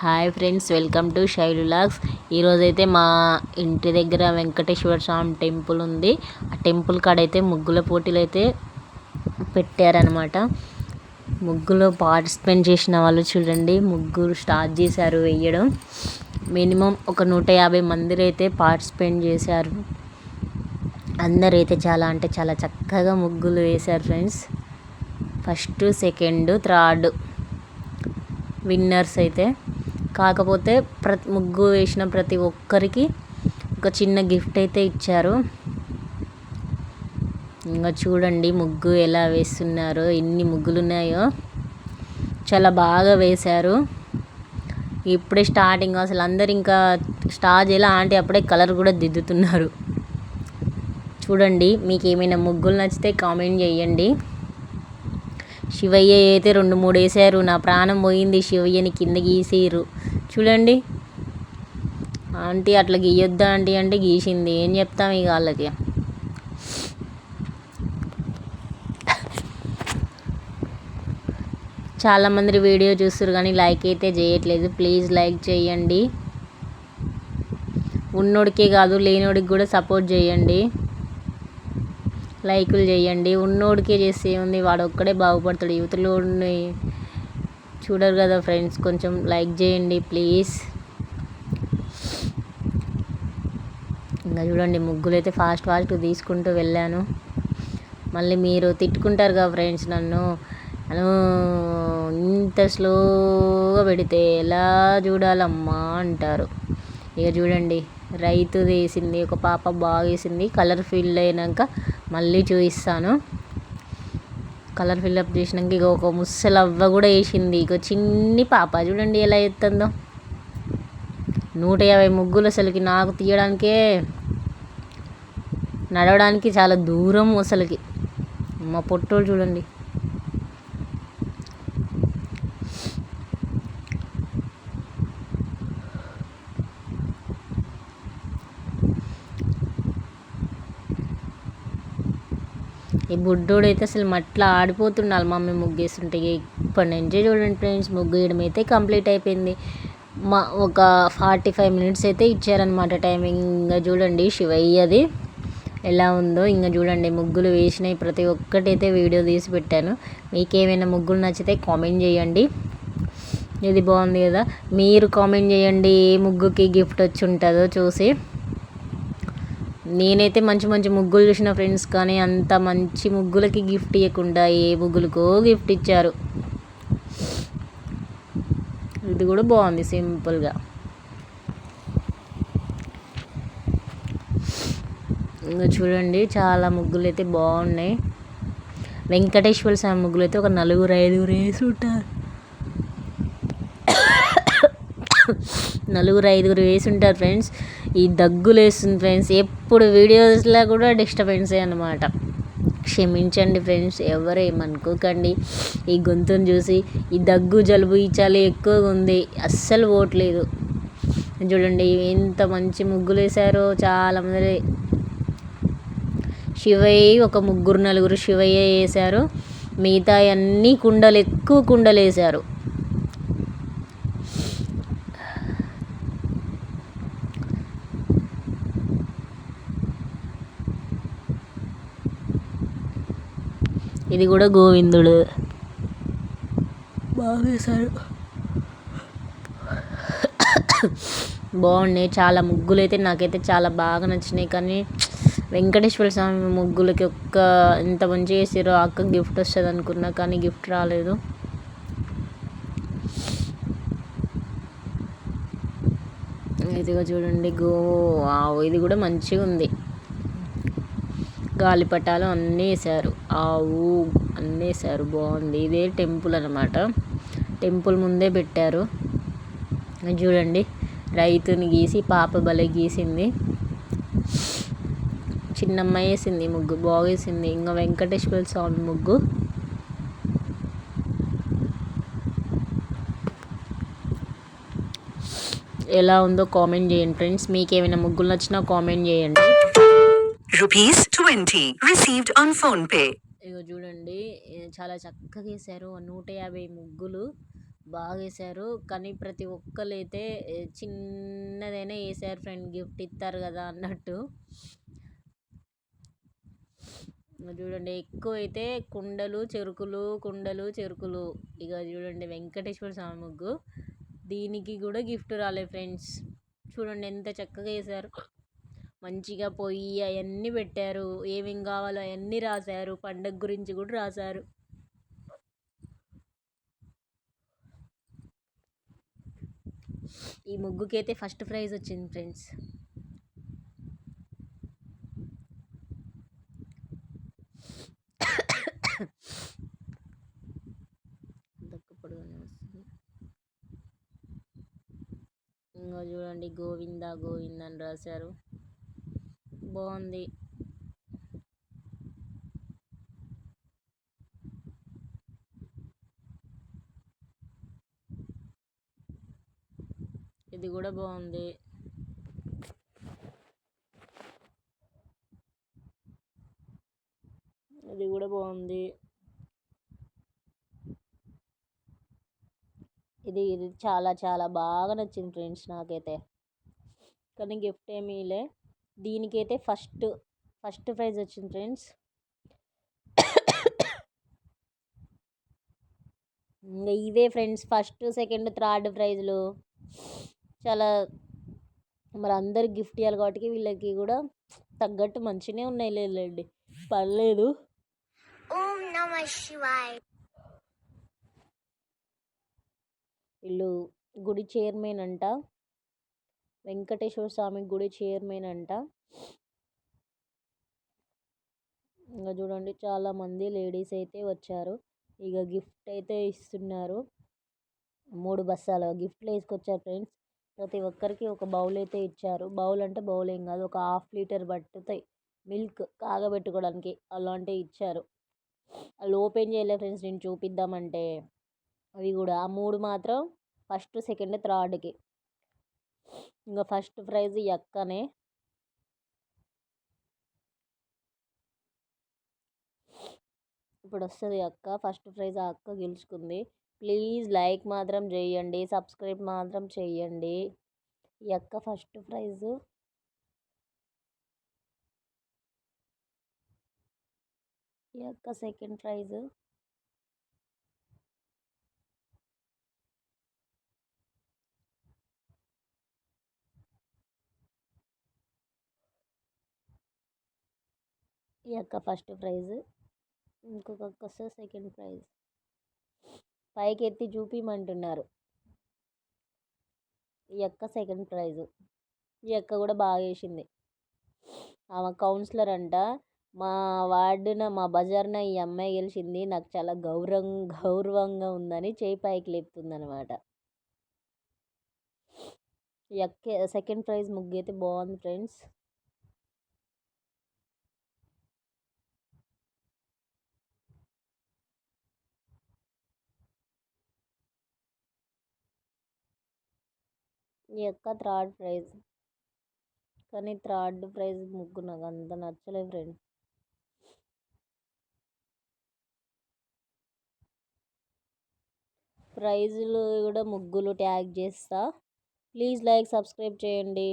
Hi friends welcome to షైలులాగ్స్ ఈరోజైతే మా ఇంటి దగ్గర వెంకటేశ్వర స్వామి టెంపుల్ ఉంది. ఆ టెంపుల్ కాడైతే ముగ్గుల పోటీలు అయితే పెట్టారనమాట ముగ్గులో పార్టిసిపేట్ చేసిన వాళ్ళు చూడండి ముగ్గురు స్టార్ట్ చేశారు వేయడం. మినిమం ఒక నూట యాభై మంది అయితే పార్టిసిపేట్ చేశారు. అందరైతే చాలా అంటే చాలా చక్కగా ముగ్గులు వేశారు friends. First second third. Winners అయితే కాకపోతే ప్రతి ముగ్గు వేసిన ప్రతి ఒక్కరికి ఒక చిన్న గిఫ్ట్ అయితే ఇచ్చారు. ఇంకా చూడండి ముగ్గు ఎలా వేస్తున్నారో ఎన్ని ముగ్గులు ఉన్నాయో చాలా బాగా వేశారు. ఇప్పుడే స్టార్టింగ్ అసలు అందరు ఇంకా స్టార్ట్ చేయాలి ఆంటీ అప్పుడే కలర్ కూడా దిద్దుతున్నారు. చూడండి మీకు ఏమైనా ముగ్గులు నచ్చితే కామెంట్ చేయండి. శివయ్య అయితే రెండు మూడు వేసారు నా ప్రాణం పోయింది. శివయ్యని కింద గీసారు. చూడండి. ఆంటీ అట్లా గీయొద్దా ఆంటీ అంటే గీసింది. ఏం చెప్తాం ఇక వాళ్ళకి? చాలామంది వీడియో చూస్తారు కానీ లైక్ అయితే చేయట్లేదు. ప్లీజ్ లైక్ చేయండి. ఉన్నోడికే కాదు లేనోడికి కూడా సపోర్ట్ చేయండి. లైకులు చేయండి. ఉన్నోడికే చేస్తే ఉంది వాడు ఒక్కడే బాగుపడతాడు. యువతలో చూడరు కదా ఫ్రెండ్స్. కొంచెం లైక్ చేయండి ప్లీజ్. ఇంకా చూడండి ముగ్గులు అయితే ఫాస్ట్ ఫాస్ట్ తీసుకుంటూ వెళ్ళాను. మళ్ళీ మీరు తిట్టుకుంటారు కదా ఫ్రెండ్స్ నన్ను. అను ఇంత స్లోగా పెడితే ఎలా చూడాలమ్మా అంటారు. ఇక చూడండి రైతు వేసింది ఒక పాప బాగా వేసింది కలర్ ఫిల్ అయినాక మళ్ళీ చూపిస్తాను. కలర్ ఫిల్అప్ చేసినాక ఇక ఒక ముసలవ్వ కూడా వేసింది. ఇక చిన్ని పాప చూడండి ఎలా ఎత్తుందో. నూట యాభై ముగ్గులు అసలుకి నాకు తీయడానికే నడవడానికి చాలా దూరం అసలుకి. మా పొట్టోళ్ళు చూడండి. ఈ బుడ్డోడు అయితే అసలు మట్లా ఆడిపోతుండాలి మమ్మీ ముగ్గేస్తుంటే. ఇప్పటి నుంచే చూడండి ఫ్రెండ్స్ ముగ్గు వేయడం అయితే కంప్లీట్ అయిపోయింది. మా ఒక ఫార్టీ ఫైవ్ మినిట్స్ అయితే ఇచ్చారనమాట టైమింగ్. ఇంకా చూడండి శివయ్యది ఎలా ఉందో. ఇంకా చూడండి ముగ్గులు వేసినాయి. ప్రతి ఒక్కటైతే వీడియో తీసి పెట్టాను. మీకేమైనా ముగ్గులు నచ్చితే కామెంట్ చేయండి. ఇది బాగుంది కదా. మీరు కామెంట్ చేయండి ఏ ముగ్గుకి గిఫ్ట్ వచ్చి ఉంటుందో చూసి. నేనైతే మంచి మంచి ముగ్గులు చూసిన ఫ్రెండ్స్ కానీ అంత మంచి ముగ్గులకి గిఫ్ట్ ఇవ్వకుండా ఏ ముగ్గులకో గిఫ్ట్ ఇచ్చారు. ఇది కూడా బాగుంది సింపుల్గా ఇంకా చూడండి చాలా ముగ్గులు అయితే బాగున్నాయి. వెంకటేశ్వర స్వామి ముగ్గులు అయితే ఒక నలుగురు ఐదుగురు వేసి ఉంటారు నలుగురు ఐదుగురు వేసి ఉంటారు ఫ్రెండ్స్. ఈ దగ్గులు వేస్తుంది ఫ్రెండ్స్. ఎప్పుడు వీడియోస్లో కూడా డిస్టర్బెన్సే అనమాట క్షమించండి ఫ్రెండ్స్ ఎవరు ఏమనుకోకండి. ఈ గొంతును చూసి ఈ దగ్గు జలుబు ఈ ఎక్కువగా ఉంది. అస్సలు పోవట్లేదు చూడండి ఎంత మంచి ముగ్గులు వేశారో చాలామంది. శివయ్య ఒక ముగ్గురు నలుగురు శివయ్య వేశారు. మిగతా అన్నీ కుండలు ఎక్కువ కుండలు వేశారు. ఇది కూడా గోవిందుడు. బాగా వేశారు. బాగున్నాయి చాలా ముగ్గులు అయితే నాకైతే చాలా బాగా నచ్చినాయి. కానీ వెంకటేశ్వర స్వామి ముగ్గులకి ఒక్క ఎంత మంచిగా వేసారో అక్క గిఫ్ట్ వస్తుంది అనుకున్నా కానీ గిఫ్ట్ రాలేదు. ఇదిగో చూడండి గో ఇది కూడా మంచిగా ఉంది గాలిపటాలు అన్నీ వేశారు ఆవు అన్నీ వేశారు బాగుంది. ఇదే టెంపుల్ అనమాట టెంపుల్ ముందే పెట్టారు. చూడండి. రైతుని గీసి పాప భలే గీసింది. చిన్నమ్మాయి వేసింది ముగ్గు బాగేసింది ఇంకా వెంకటేశ్వర స్వామి ముగ్గు. ఎలా ఉందో కామెంట్ చేయండి ఫ్రెండ్స్. మీకు ఏమైనా ముగ్గులు నచ్చినా కామెంట్ చేయండి. Rupees twenty received on PhonePe ఇగో చూడండి చాలా చక్కగా వేశారు. నూట యాభై ముగ్గులు బాగా వేశారు. కానీ ప్రతి ఒక్కరు అయితే చిన్నదైనా వేసారు ఫ్రెండ్ గిఫ్ట్ ఇస్తారు కదా అన్నట్టు. చూడండి ఎక్కువ అయితే కుండలు చెరుకులు కుండలు చెరుకులు. ఇక చూడండి వెంకటేశ్వర స్వామి ముగ్గు. దీనికి కూడా గిఫ్ట్ రాలేదు ఫ్రెండ్స్ చూడండి ఎంత చక్కగా వేశారు. మంచిగా పొయ్యి అవన్నీ పెట్టారు. ఏమేం కావాలో అవన్నీ రాశారు. పండగ గురించి కూడా రాశారు. ఈ ముగ్గుకైతే ఫస్ట్ ప్రైజ్ వచ్చింది ఫ్రెండ్స్. ఇంకా చూడండి గోవింద గోవింద అని రాశారు. బాగుంది. ఇది కూడా బాగుంది. ఇది కూడా బాగుంది. ఇది ఇది చాలా చాలా బాగా నచ్చింది ఫ్రెండ్స్ నాకైతే. కానీ గిఫ్ట్ ఏమీ లే. దీనికైతే ఫస్ట్ ఫస్ట్ ప్రైజ్ వచ్చింది ఫ్రెండ్స్. ఇంకా ఇవే ఫ్రెండ్స్ ఫస్ట్ సెకండ్ థర్డ్ ప్రైజ్లు. చాలా మరి అందరు గిఫ్ట్ ఇవ్వాలి కాబట్టి వీళ్ళకి కూడా తగ్గట్టు మంచిగానే ఉన్నాయి లేదండి పర్లేదు. వీళ్ళు గుడి చైర్మన్ అంట. వెంకటేశ్వర స్వామి గుడి చైర్మన్ అంట. ఇంకా చూడండి చాలామంది లేడీస్ అయితే వచ్చారు. ఇక గిఫ్ట్ అయితే ఇస్తున్నారు. మూడు బస్తాలు గిఫ్ట్లు వేసుకొచ్చారు ఫ్రెండ్స్. ప్రతి ఒక్కరికి ఒక బౌల్ అయితే ఇచ్చారు. బౌల్ అంటే బౌల్ ఏం కాదు ఒక హాఫ్ లీటర్ పట్టుతాయి. మిల్క్ కాగబెట్టుకోవడానికి అలాంటివి ఇచ్చారు. వాళ్ళు ఓపెన్ చేయలేదు ఫ్రెండ్స్ నేను చూపిద్దామంటే. అవి కూడా ఆ మూడు మాత్రం ఫస్ట్ సెకండ్ థర్డ్కి. ఇంకా ఫస్ట్ ప్రైజ్ ఈ అక్కనే. ఇప్పుడు వస్తుంది అక్క. ఫస్ట్ ప్రైజ్ ఆ అక్క గెలుచుకుంది. ప్లీజ్ లైక్ మాత్రం చేయండి. సబ్స్క్రైబ్ మాత్రం చేయండి. ఈ అక్క ఫస్ట్ ప్రైజ్. ఈ అక్క సెకండ్ ప్రైజ్. ఈ అక్క ఫస్ట్ ప్రైజ్. ఇంకొక అక్క వస్తే సెకండ్ ప్రైజ్. పైకి ఎత్తి చూపిమంటున్నారు. ఈ అక్క సెకండ్ ప్రైజ్. ఈ అక్క కూడా బాగా వేసింది ఆమె కౌన్సిలర్ అంట. మా వార్డున మా బజార్న ఈ అమ్మాయి గెలిచింది. నాకు చాలా గౌరవం గౌరవంగా ఉందని చేయి పైకి లేపుతుందనమాట ఈ అక్క సెకండ్ ప్రైజ్ ముగ్గు అయితే బాగుంది ఫ్రెండ్స్. ఈ యొక్క థర్డ్ ప్రైజ్. కానీ థర్డ్ ప్రైజ్ ముగ్గు నాకు అంత నచ్చలేదు ఫ్రెండ్ ప్రైజులు కూడా ముగ్గులు ట్యాగ్ చేస్తా. ప్లీజ్ లైక్ సబ్స్క్రైబ్ చేయండి.